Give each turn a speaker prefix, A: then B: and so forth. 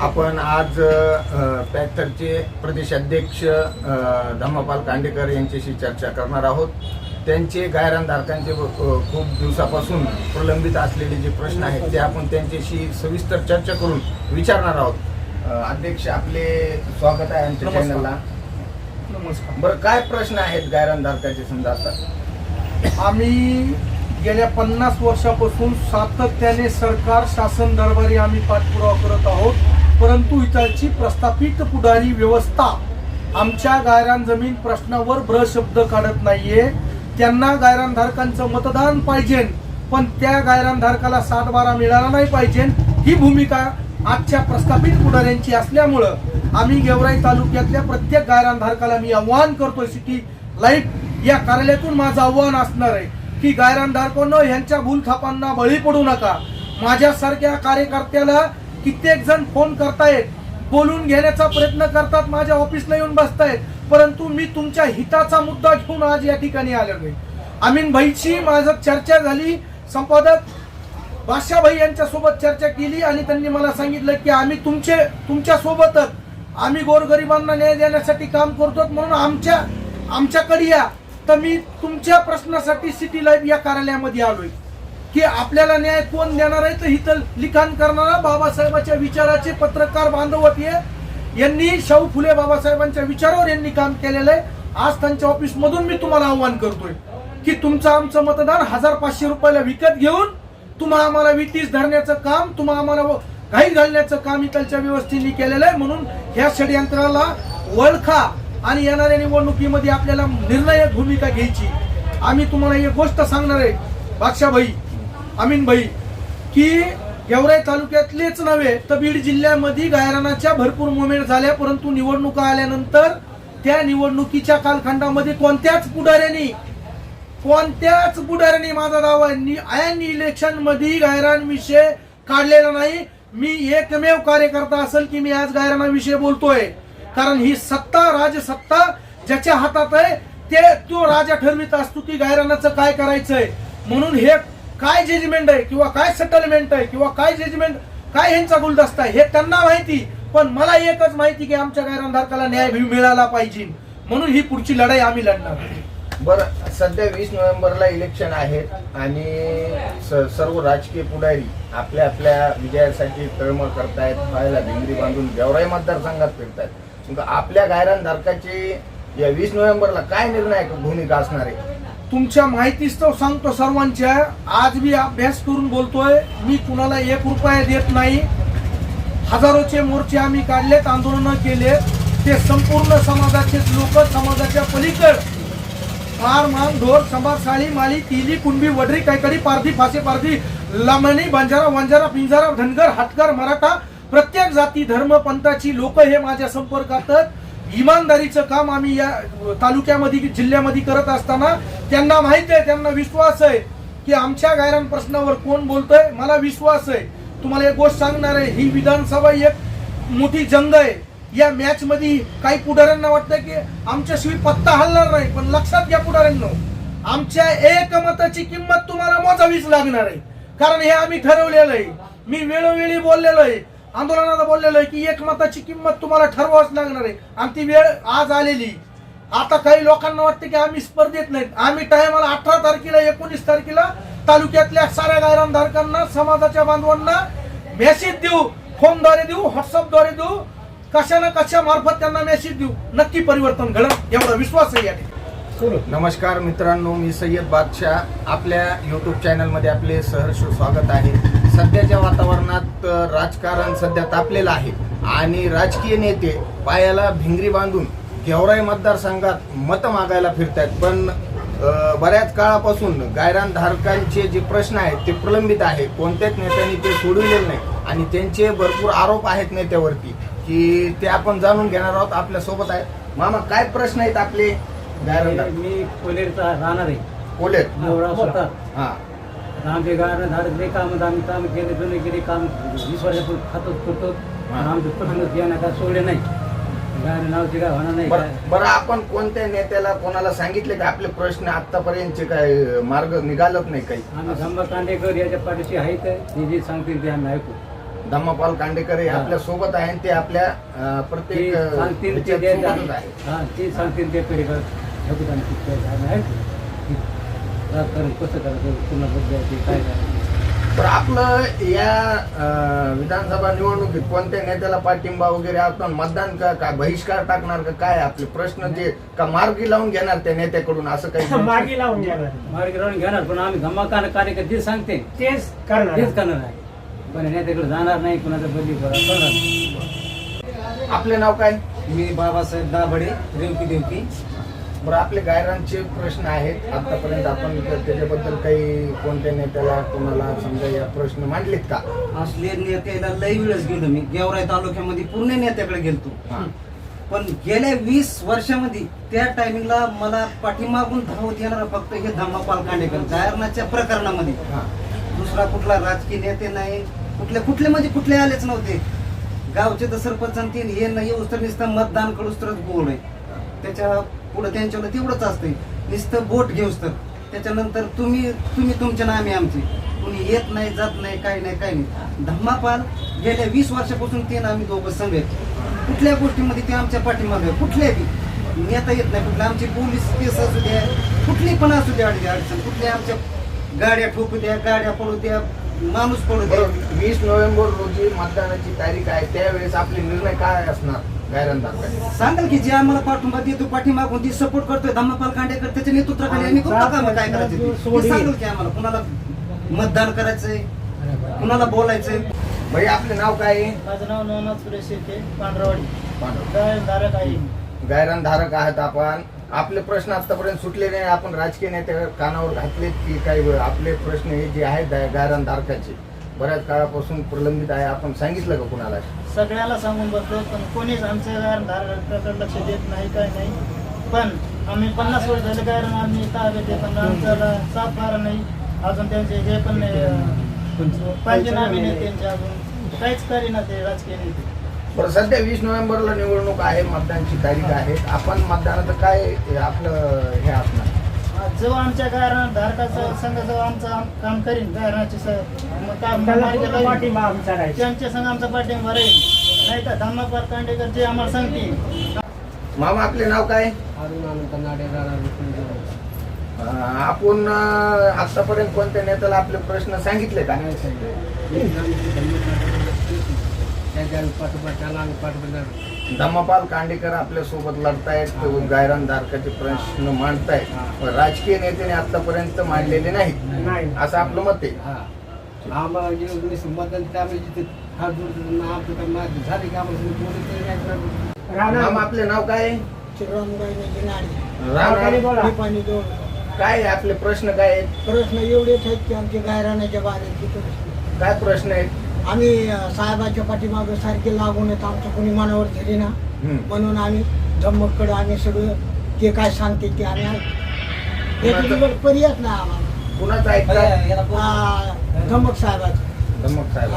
A: आपण आज अ, पॅथरचे प्रदेश अध्यक्ष अ, धम्मपाल कांडेकर यांच्याशी चर्चा करणार आहोत. त्यांचे गायरानधारकांचे खूप दिवसापासून प्रलंबित असलेले जे प्रश्न आहेत ते आपण त्यांच्याशी सविस्तर चर्चा करून विचारणार आहोत. अध्यक्ष आपले स्वागत आहे आमच्या. चॅनलला.
B: नमस्कार.
A: बरं काय प्रश्न आहेत गायरानधारकांचे समजा आता
B: आम्ही गेल्या पन्नास वर्षापासून सातत्याने सरकार शासन दरबारी आम्ही पाठपुरावा करत आहोत. परंतु इतरची प्रस्थापित पुढारी व्यवस्था आमच्या गायरान जमीन प्रश्नावर भ्र शब्द काढत नाहीये. त्यांना गायरानधारकांचं मतदान पाहिजे पण त्या गायरानधारकाला सात बारा मिळाला नाही पाहिजे. ही भूमिका आजच्या प्रस्थापित पुढाऱ्यांची असल्यामुळं आम्ही गेवराई तालुक्यातल्या प्रत्येक गायरानधारकाला मी आव्हान करतोय सिटी लाईफ या कार्यालयातून माझं आव्हान असणार आहे की गायरानधारकांनो यांच्या भूलथापांना बळी पडू नका. माझ्यासारख्या कार्यकर्त्याला कित्येक जण फोन करतायत बोलून घेण्याचा प्रयत्न करतात माझ्या ऑफिसला येऊन बसतायत. परंतु मी तुमच्या हिताचा मुद्दा घेऊन आज या ठिकाणी आलेलो आहे अमीन भाईची माझं चर्चा झाली संपादक बादशाभाई यांच्या सोबत चर्चा केली आणि त्यांनी मला सांगितलं की आम्ही तुमचे तुमच्या सोबतच आम्ही गोरगरिबांना न्याय देण्यासाठी काम करतो म्हणून आमच्या आमच्याकडे या. तर मी तुमच्या प्रश्नासाठी सिटी लाईफ या कार्यालयामध्ये आलोय. की आपल्याला न्याय कोण देणार आहे तर इथं लिखाण करणारा बाबासाहेबांच्या विचाराचे पत्रकार बांधव यांनी शाहू फुले बाबासाहेबांच्या विचारावर यांनी काम केलेलं आहे. आज त्यांच्या ऑफिस मधून मी तुम्हाला आव्हान करतोय की तुमचं आमचं मतदान हजार पाचशे रुपयाला विकत घेऊन तुम्हा आम्हाला विटीस धरण्याचं काम तुम्हा आम्हाला घाई घालण्याचं काम इथलच्या व्यवस्थेने केलेलं आहे. म्हणून ह्या षडयंत्राला ओळखा आणि येणाऱ्या निवडणुकीमध्ये आपल्याला निर्णायक भूमिका घ्यायची. आम्ही तुम्हाला एक गोष्ट सांगणार आहे बादशाभाई अमीन भाई की गेवराई तालुक्यातलेच नव्हे तर बीड जिल्ह्यामध्ये गायरानाच्या भरपूर मुवमेंट झाल्या परंतु निवडणुका आल्यानंतर त्या निवडणुकीच्या कालखंडामध्ये कोणत्याच पुढाऱ्यांनी कोणत्याच पुढाऱ्यांनी माझा दावा आयन इलेक्शनमध्ये गायरान विषय काढलेला नाही. मी एकमेव कार्यकर्ता असेल की मी आज गायराना विषय बोलतोय. कारण ही सत्ता राजसत्ता ज्याच्या हातात आहे ते तो राजा ठरवित असतो की गायरानाचं काय करायचंय. म्हणून हे काय जजमेंट आहे किंवा काय सेटलमेंट आहे किंवा काय जजमेंट काय ह्यांचा गुलदस्ता आहे हे त्यांना माहिती. पण मला एकच माहिती की आमच्या गायरानधारकाला न्याय मिळाला पाहिजे. म्हणून ही पुढची लढाई आम्ही लढणार.
A: बरं सध्या वीस नोव्हेंबरला इलेक्शन आहेत आणि स- सर्व राजकीय पुढारी आपल्या आपल्या विजयासाठी तळमळ करतायत पायाला भिंगरी बांधून गेवराई मतदारसंघात फिरतायत. आपल्या गायरानधारकाची या वीस नोव्हेंबरला काय निर्णायक भूमिका असणार आहे?
B: तुमच्या माहितीस्तव सांगतो सर्वांच्या. आज मी अभ्यास करून बोलतोय. मी कुणाला एक रुपया देत नाही. हजारोचे मोर्चे आम्ही काढलेत आंदोलन केले ते संपूर्ण समाजाचे लोक समाजाच्या पलीकड. मार मान ढोर संभार साळी माली तिली कुणबी वडरी कायकडी पारधी फासे पारधी लमणी बंजारा वंजारा पिंजारा धनगर हातकर मराठा प्रत्येक जाती धर्म पंथाची लोक हे माझ्या संपर्कात इमानदारीचं काम आम्ही या तालुक्यामध्ये जिल्ह्यामध्ये करत असताना त्यांना माहीत आहे त्यांना विश्वास आहे की आमच्या गायरान प्रश्नावर कोण बोलतोय? मला विश्वास आहे. तुम्हाला एक गोष्ट सांगणार आहे ही विधानसभा एक मोठी जंग आहे. या मॅच मध्ये काही पुढाऱ्यांना वाटतं की आमच्याशिवाय पत्ता हलणार नाही पण लक्षात घ्या पुढाऱ्यांना आमच्या एकमताची किंमत तुम्हाला मोजावीच लागणार आहे. कारण हे आम्ही ठरवलेलं आहे. मी वेळोवेळी बोललेलो आहे आंदोलनाला बोललेलो आहे की एकमताची किंमत तुम्हाला ठरवावीच लागणार आहे. आणि ती वेळ आज आलेली आता काही लोकांना वाटते की आम्ही स्पर्धेत नाहीत. आम्ही टायमाला अठरा तारखेला एकोणीस तारखेला तालुक्यातल्या साऱ्या गायरानधारकांना समाजाच्या बांधवांना मेसेज देऊ फोनद्वारे देऊ व्हॉट्सअपद्वारे देऊ. कशा ना कशा मार्फत त्यांना मेसेज देऊ? नक्की परिवर्तन घडत एवढा विश्वास आहे या ठिकाणी.
A: नमस्कार मित्रांनो मी सय्यद बादशाह. आपल्या यूट्यूब चॅनलमध्ये आपले सहर्ष स्वागत आहे. सध्याच्या वातावरणात राजकारण सध्या तापलेलं आहे. आणि राजकीय नेते पायाला भिंगरी बांधून गेवराई मतदारसंघात मतं मागायला फिरत आहेत पण बऱ्याच काळापासून गायरान धारकांचे जे प्रश्न आहेत ते प्रलंबित आहे. कोणत्याच नेत्यांनी ते सोडविलेले नाही. आणि त्यांचे भरपूर आरोप आहेत नेत्यावरती की ते आपण जाणून घेणार आहोत आपल्यासोबत आहेत. मामा काय प्रश्न आहेत आपले? गायरान
C: मी कोलेरचा राहणार आहे. स्वतः
A: हा.
C: आमचे गाणं धाडत नाही काम आम्ही काम केले जुने केले काम वीस वर्षापूर्वी खातोच करतो
A: हा.
C: आमचे प्रश्न यांना काय सोडले नाही. गाणं नावचे काय होणार नाही. काय
A: बरं आपण कोणत्या नेत्याला कोणाला सांगितले की आपले प्रश्न आतापर्यंतचे काय मार्ग निघालत नाही काही?
C: आम्ही धम्म कांडेकर याच्या पाठीशी आहेत. ते जे सांगतील ते आम्ही ऐकू.
A: धम्मपाल कांडेकर हे
C: हा.
A: आपल्यासोबत आहेत ते आपल्या अं,
C: ते
A: प्रत्येक अं,
C: सांगतील ते
A: ह्याच्यात
C: द्यायचं.
A: सोबतच आहे.
C: हा ते सांगतील ते कधी कर नको आमची काय झालं आहे की राजकारण कसं करायचं? पुन्हा बदलायचे काय करायचं?
A: तर आपलं या अं, विधानसभा निवडणुकीत कोणत्या नेत्याला पाठिंबा वगैरे आपण मतदान का का बहिष्कार टाकणार का काय? आपले प्रश्न ते का मार्गी लावून घेणार त्या नेत्याकडून असं काही
D: मागे लावून घेणार.
C: मार्ग राहून घेणार पण आम्ही धमाकानं कार्यक्रम जे सांगते.
D: तेच करणार.
C: तेच करणार आहे. पण नेत्याकडे जाणार नाही कुणाचा बदली करा करणार नाही.
A: आपले नाव काय?
E: मी बाबासाहेब दाभडे रेवती देवती.
A: बरं आपले गायरांचे प्रश्न आहेत. आतापर्यंत आपण त्याच्याबद्दल काही कोणत्या नेत्याला कोणाला समजा या प्रश्न मांडलेत का?
E: असले नेत्याला लई वेळेस गेलो मी. गेवराई तालुक्यामध्ये पूर्ण नेत्याकडे गेलतो.
A: हा.
E: पण गेल्या वीस वर्षामध्ये त्या टायमिंगला मला पाठीमागून धावत येणार फक्त हे धम्मापाल कांडेकर गायरनाच्या प्रकरणामध्ये.
A: हा.
E: दुसरा कुठला राजकीय नेते नाही. कुठले कुठले म्हणजे कुठले आलेच नव्हते. गावचे तर सरपंच आणि ते हे नाही येऊस तर नुसतं मतदान करूस तरच बोल आहे त्याच्या पुढं त्यांच्यावर तेवढंच असते नुसतं बोट घेऊस तर. त्याच्यानंतर तुम्ही तुम्ही तुमच्या नामे आमचे. कुणी येत नाही जात नाही काही नाही काही नाही. धम्मापाल गेल्या वीस वर्षापासून ते ना आम्ही दोघं संघ आहेत. कुठल्या गोष्टीमध्ये ते आमच्या पाठीमागे आहे. कुठल्या बी? नेता येत नाही. कुठल्या आमची पोलीस केस असू द्या कुठली पण असू द्या अडचण अडचण कुठल्या आमच्या गाड्या ठोकू द्या गाड्या पडू द्या माणूस पडू द्या.
A: वीस नोव्हेंबर रोजी मतदानाची तारीख आहे. त्यावेळेस आपले निर्णय काय असणार? गायरान
E: सांगाल की जे आम्हाला पाठिंबा देतो पाठीमागून ती सपोर्ट करतोय धम्मापाल कांडेकर त्याच्या नेतृत्वाखाली आम्ही कोणतं काम काय करायचं? ते. ते सांगाल की आम्हाला कुणाला मतदान करायचंय? कुणाला बोलायचंय?
A: भाई आपले नाव काय आहे?
D: माझं नाव नवनाथ सुरेश शेळके पांढरवाडी. काय धारक आहे.
A: गायरान धारक आहात आपण. आपले प्रश्न आतापर्यंत सुटले नाही. आपण राजकीय नेते कानावर घातलेत की काही आपले प्रश्न हे जे आहेत गायरान धारकाचे. बऱ्याच काळापासून प्रलंबित आहे. आपण सांगितलं का कुणाला?
D: सगळ्याला सांगून बघतो पण कोणीच आमच्या गायरण धारकाकडे लक्ष देत नाही काय नाही. पण आम्ही पन्नास वर्ष झाले गायरण आम्ही ताब्यात आहे, पण आमच्याला साथ बारा नाही. अजून त्यांचे हे पण नाही अं, पंचनामे नाही त्यांचे अजून. काहीच करीना ते राजकीय नेते.
A: बरं सध्या वीस नोव्हेंबरला निवडणूक आहे मतदानची तारीख आहे. आपण मतदानाचं काय आपलं हे असणार?
D: जो आमच्या गायरण धारकाचा संघ जो आमचं आम- काम करीन लावीन, त्यांच्या संघ आमचा पाठिंबा राहील. नाही तर धम्मापाल कांडेकर जे आम्हाला सांगतील.
A: मामा आपले नाव काय?
C: अरुण अनंत नाडे राणा विष्णू देवळे.
A: अं, आपण अं, आतापर्यंत कोणत्या नेत्याला आपले प्रश्न सांगितले का?
C: नाही सांगितलं. पाठोपाठ त्याला आम्ही पाठोपाठ जाणार.
A: धम्मपाल कांडेकर आपल्यासोबत लढतायत गायरान धारकाचे प्रश्न मांडतायत. पण राजकीय नेत्याने आतापर्यंत मांडलेले नाहीत असं आपलं मत आहे.
C: हा. आम्हाला जिथे हात जोडतो झाली की आम्हाला नाही
A: आपले नाव काय
F: दोन
A: काय आहे आपले प्रश्न काय आहेत?
F: प्रश्न एवढेच आहेत की आमचे गायरानाच्या प्रश्न
A: काय प्रश्न आहेत?
F: आम्ही साहेबाच्या पाठीमागे सारखे लागून येत आमचं कोणी मनावर घेणे ना. म्हणून आम्ही धम्मकडे आम्ही सगळं जे काय सांगते ते आम्ही ऐकतो. पर्यायच नाही आम्हाला.
A: कुणाचं.
F: आ, धम्मक साहेबाचं.
A: धम्मक साहेब.